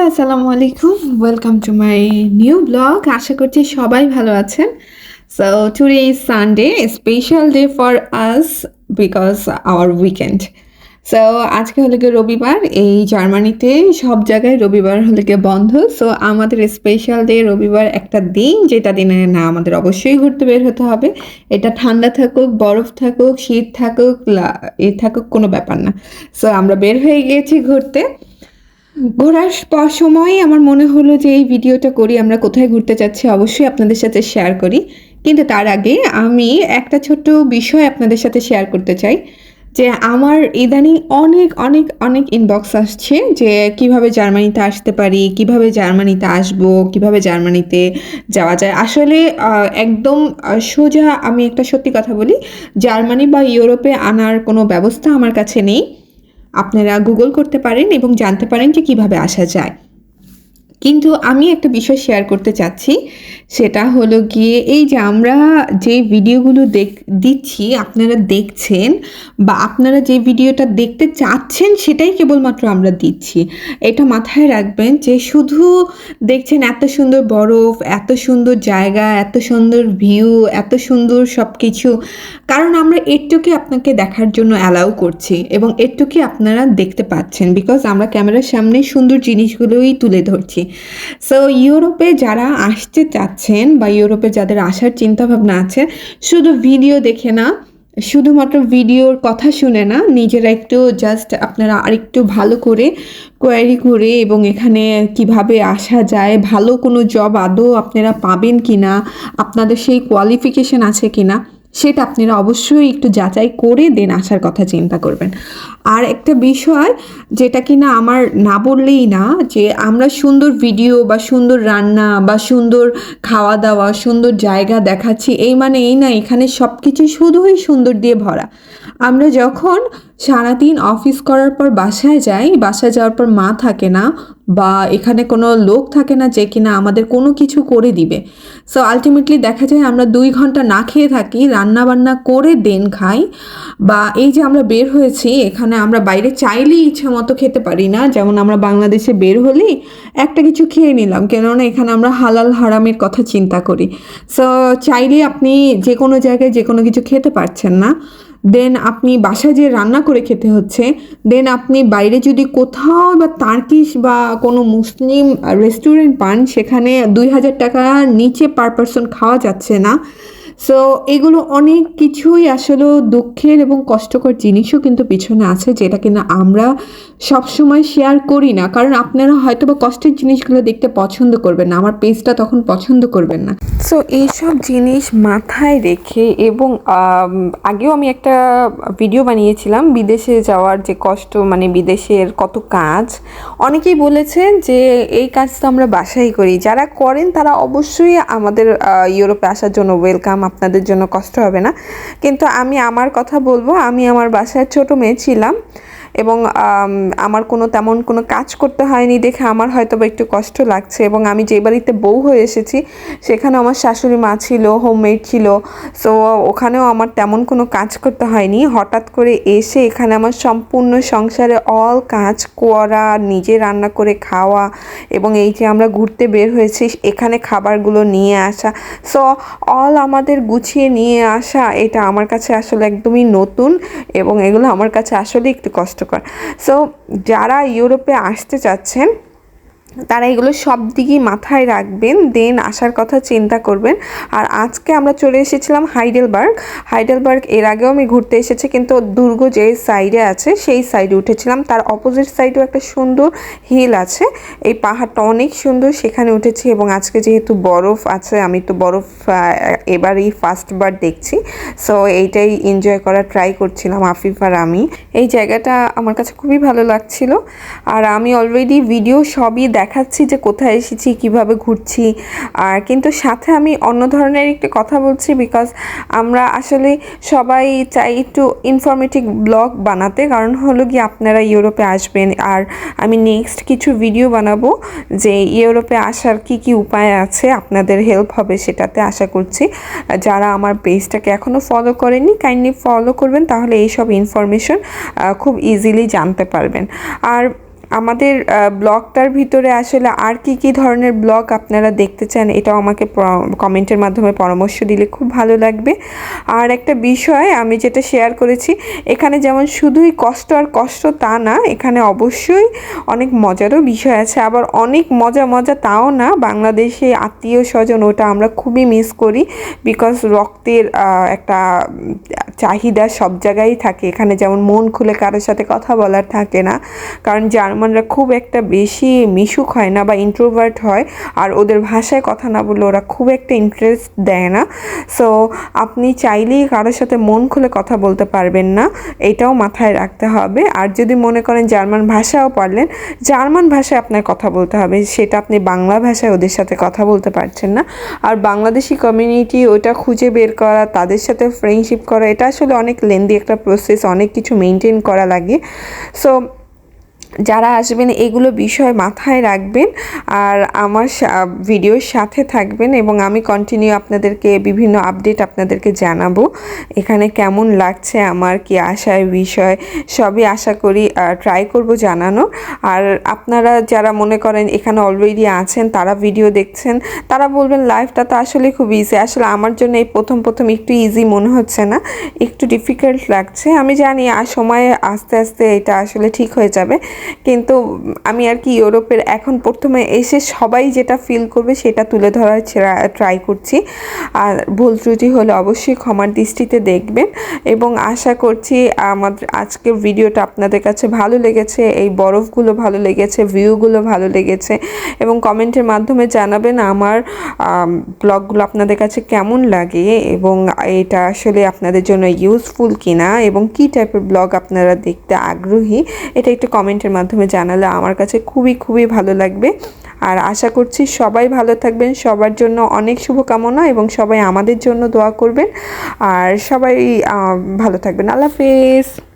Hello, আসসালামু আলাইকুম। Welcome to my new blog আশা করছি সবাই ভালো আছেন। So today is Sunday special day for us because our weekend so আজকে হলো গিয়ে রবিবার। এই জার্মানিতে সব জায়গায় রবিবার হলে গিয়ে বন্ধ। সো আমাদের স্পেশাল ডে রবিবার একটা দিন, যেটা দিনে না আমাদের অবশ্যই ঘুরতে বের হতে হবে। এটা ঠান্ডা থাকুক, বরফ থাকুক, শীত থাকুক এ থাকুক কোনো ব্যাপার না। সো আমরা বের হয়ে গিয়েছি ঘুরতে। ঘোরার প- সময় আমার মনে হলো যে এই ভিডিওটা করি, আমরা কোথায় ঘুরতে যাচ্ছি অবশ্যই আপনাদের সাথে শেয়ার করি। কিন্তু তার আগে আমি একটা ছোট্ট বিষয় আপনাদের সাথে শেয়ার করতে চাই, যে আমার ইদানিং অনেক অনেক অনেক ইনবক্স আসছে যে কীভাবে জার্মানিতে আসতে পারি, কীভাবে জার্মানিতে আসব, কীভাবে জার্মানিতে যাওয়া যায়। আসলে একদম সোজা আমি একটা সত্যি কথা বলি, জার্মানি বা ইউরোপে আনার কোনো ব্যবস্থা আমার কাছে নেই। আপনারা গুগল করতে পারেন এবং জানতে পারেন যে কীভাবে আসা যায়। কিন্তু আমি একটা বিষয় শেয়ার করতে চাচ্ছি, সেটা হলো গিয়ে এই যে আমরা যে ভিডিওগুলো দেখ, দিচ্ছি, আপনারা দেখছেন বা আপনারা যে ভিডিওটা দেখতে চাচ্ছেন সেটাই কেবলমাত্র আমরা দিচ্ছি। এটা মাথায় রাখবেন যে শুধু দেখছেন এত সুন্দর বরফ, এত সুন্দর জায়গা, এত সুন্দর ভিউ এত সুন্দর সব কিছু কারণ আমরা এরটুকুই আপনাকে দেখার জন্য অ্যালাউ করছি এবং এরটুকুই আপনারা দেখতে পাচ্ছেন বিকজ আমরা ক্যামেরার সামনে সুন্দর জিনিসগুলোই তুলে ধরছি। সো ইউরোপে যারা আসতে চাচ্ছেন বা ইউরোপে যাদের আসার চিন্তাভাবনা আছে, শুধু ভিডিও দেখে না, শুধুমাত্র ভিডিওর কথা শুনে না, নিজেরা একটু জাস্ট আপনারা আরেকটু ভালো করে কোয়ারি করে এবং এখানে কীভাবে আসা যায়, ভালো কোনো জব আদৌ আপনারা পাবেন কি না আপনাদের সেই কোয়ালিফিকেশন আছে কি না সেটা আপনারা অবশ্যই একটু যাচাই করে দেন, আসার কথা চিন্তা করবেন। আর একটা বিষয় যেটা কিনা আমার না বললেই না, যে আমরা সুন্দর ভিডিও বা সুন্দর রান্না বা সুন্দর খাওয়া দাওয়া সুন্দর জায়গা দেখাচ্ছি, এই মানে এই না, এখানে সব কিছু শুধুই সুন্দর দিয়ে ভরা। আমরা যখন সারাদিন অফিস করার পর বাসায় যাই, বাসায় যাওয়ার পর মা থাকে না বা এখানে কোনো লোক থাকে না যে কিনা আমাদের কোনো কিছু করে দিবে। সো আলটিমেটলি দেখা যায় আমরা দুই ঘণ্টা না খেয়ে থাকি রান্না বান্না করে দেন খাই বা এই যে আমরা বের হয়েছি, এখানে আমরা বাইরে চাইলেই ইচ্ছে মতো খেতে পারি না। যেমন আমরা বাংলাদেশে বের হলেই একটা কিছু খেয়ে নিলাম, কেননা এখানে আমরা হালাল হারামের কথা চিন্তা করি। সো চাইলে আপনি যে কোনো জায়গায় যে কোনো কিছু খেতে পারছেন না। দেন আপনি বাসায় যে রান্না করে খেতে হচ্ছে দেন আপনি বাইরে যদি কোথাও বা তার্কিশ বা কোনো মুসলিম রেস্টুরেন্ট পান, সেখানে দুই হাজার টাকার নিচে পার পারসন খাওয়া যাচ্ছে না। সো এগুলো অনেক কিছুই আসলে দুঃখের এবং কষ্টকর জিনিসও কিন্তু পিছনে আছে যেটা কিনা আমরা সবসময় শেয়ার করি না। কারণ আপনারা হয়তো বা কষ্টের জিনিসগুলো দেখতে পছন্দ করবেন না, আমার পেজটা তখন পছন্দ করবেন না। সো এইসব জিনিস মাথায় রেখে এবং আগেও আমি একটা ভিডিও বানিয়েছিলাম, বিদেশে যাওয়ার যে কষ্ট মানে বিদেশের কত কাজ। অনেকেই বলেছেন যে, এই কাজ তো আমরা বাসায় করি। যারা করেন তারা অবশ্যই আমাদের ইউরোপে আসার জন্য ওয়েলকাম আপনাদের জন্য কষ্ট হবে না। কিন্তু আমি আমার কথা বলব, আমি আমার বাসায় ছোট মেয়ে ছিলাম। এবং আমার কোনো তেমন কোনো কাজ করতে হয়নি দেখে আমার হয়তো বা একটু কষ্ট লাগছে এবং আমি যে বাড়িতে বউ হয়ে এসেছি সেখানে আমার শাশুড়ি মা ছিল হোমমেড ছিল সো ওখানেও আমার তেমন কোনো কাজ করতে হয়নি। হঠাৎ করে এসে এখানে আমার সম্পূর্ণ সংসারে অল কাজ করা, নিজে রান্না করে খাওয়া এবং এই যে আমরা ঘুরতে বের হয়েছি, এখানে খাবারগুলো নিয়ে আসা সো অল আমাদের গুছিয়ে নিয়ে আসা, এটা আমার কাছে আসলে একদমই নতুন এবং এগুলো আমার কাছে আসলে একটু কষ্টকর সো যারা ইউরোপে আসতে চাচ্ছেন তারা এগুলো সব দিকেই মাথায় রাখবেন, দেন আসার কথা চিন্তা করবেন। আর আজকে আমরা চলে এসেছিলাম হাইডেলবার্গ। হাইডেলবার্গ এর আগেও আমি ঘুরতে এসেছি, কিন্তু দুর্গ যে সাইডে আছে, সেই সাইডে উঠেছিলাম। তার অপোজিট সাইডেও একটা সুন্দর হিল আছে। এই পাহাড়টা অনেক সুন্দর, সেখানে উঠেছি এবং আজকে যেহেতু বরফ আছে, আমি তো বরফ এবারই ফার্স্টবার দেখছি। সো এইটাই এনজয় করার ট্রাই করছিলাম, আফিফ আর আমি। এই জায়গাটা আমার কাছে খুবই ভালো লাগছিল। আর আমি অলরেডি ভিডিও সবই দেখাচ্ছি যে কোথায় এসেছি, কীভাবে ঘুরছি। আর কিন্তু সাথে আমি অন্য ধরনের একটি কথা বলছি বিকজ আমরা আসলে সবাই চাই একটু ইনফরমেটিভ ব্লগ বানাতে। কারণ হলো কি আপনারা ইউরোপে আসবেন। আর আমি নেক্সট কিছু ভিডিও বানাবো যে ইউরোপে আসার কি কি উপায় আছে, আপনাদের হেল্প হবে সেটাতে আশা করছি। যারা আমার পেজটাকে এখনও ফলো করেনি কাইন্ডলি ফলো করবেন, তাহলে এইসব ইনফরমেশন খুব ইজিলি জানতে পারবেন। আর আমাদের ব্লগটার ভিতরে আসলে আর কি কি ধরনের ব্লগ আপনারা দেখতে চান, এটাও আমাকে কমেন্টের মাধ্যমে পরামর্শ দিলে খুব ভালো লাগবে। আর একটা বিষয় আমি যেটা শেয়ার করেছি, এখানে যেমন শুধুই কষ্ট আর কষ্ট তা না, এখানে অবশ্যই অনেক মজারও বিষয় আছে। আবার অনেক মজা মজা তাও না, বাংলাদেশে আত্মীয় স্বজন ওটা আমরা খুবই মিস করি বিকজ রক্তের একটা চাহিদা সব জায়গায় থাকে। এখানে যেমন মন খুলে কারোর সাথে কথা বলার থাকে না, কারণ জার্মানরা খুব একটা বেশি মিশুক হয় না বা ইন্ট্রোভার্ট হয়। আর ওদের ভাষায় কথা না বললে ওরা খুব একটা ইন্টারেস্ট দেয় না। সো আপনি চাইলেই কারোর সাথে মন খুলে কথা বলতে পারবেন না। এটাও মাথায় রাখতে হবে। আর যদি মনে করেন জার্মান ভাষাও পারলেন, জার্মান ভাষায় আপনার কথা বলতে হবে। সেটা আপনি বাংলা ভাষায় ওদের সাথে কথা বলতে পারছেন না। আর বাংলাদেশি কমিউনিটি ওটা খুঁজে বের করা, তাদের সাথে ফ্রেন্ডশিপ করা, এটা আসলে অনেক লেন্দি একটা প্রসেস অনেক কিছু মেনটেন করা লাগে। সো যারা আসবেন, এগুলো বিষয় মাথায় রাখবেন আর আমার ভিডিওর সাথে থাকবেন এবং আমি কন্টিনিউ আপনাদেরকে বিভিন্ন আপডেট আপনাদেরকে জানাব। এখানে কেমন লাগছে আমার, কি আশায় বিষয়, সবই আশা করি ট্রাই করব জানানো আর আপনারা যারা মনে করেন এখানে অলরেডি আছেন, তারা ভিডিও দেখছেন, তারা বলবেন লাইফটা তো আসলে খুব ইজি আসলে আমার জন্য এই প্রথম প্রথম একটু ইজি মনে হচ্ছে না, একটু ডিফিকাল্ট লাগছে। আমি জানি আর সময়ে আস্তে আস্তে এটা আসলে ঠিক হয়ে যাবে। কিন্তু আমি আর কি ইউরোপের এখন প্রথমে এসে সবাই যেটা ফিল করবে সেটা তুলে ধরার ট্রাই করছি। আর ভুল ত্রুটি হলে অবশ্যই ক্ষমার দৃষ্টিতে দেখবেন। এবং আশা করছি আমাদের আজকের ভিডিওটা আপনাদের কাছে ভালো লেগেছে, এই বরফগুলো ভালো লেগেছে ভিউগুলো ভালো লেগেছে। এবং কমেন্টের মাধ্যমে জানাবেন আমার ব্লগগুলো আপনাদের কাছে কেমন লাগে এবং এটা আসলে আপনাদের জন্য ইউজফুল কিনা এবং কী টাইপের ব্লগ আপনারা দেখতে আগ্রহী, এটা একটু কমেন্টের মাধ্যমে জানালে আমার কাছে খুবই খুবই ভালো লাগবে। আর আশা করছি সবাই ভালো থাকবেন, সবার জন্য অনেক শুভকামনা এবং সবাই আমাদের জন্য দোয়া করবেন। আর সবাই ভালো থাকবেন। আল্লাহ হাফেজ।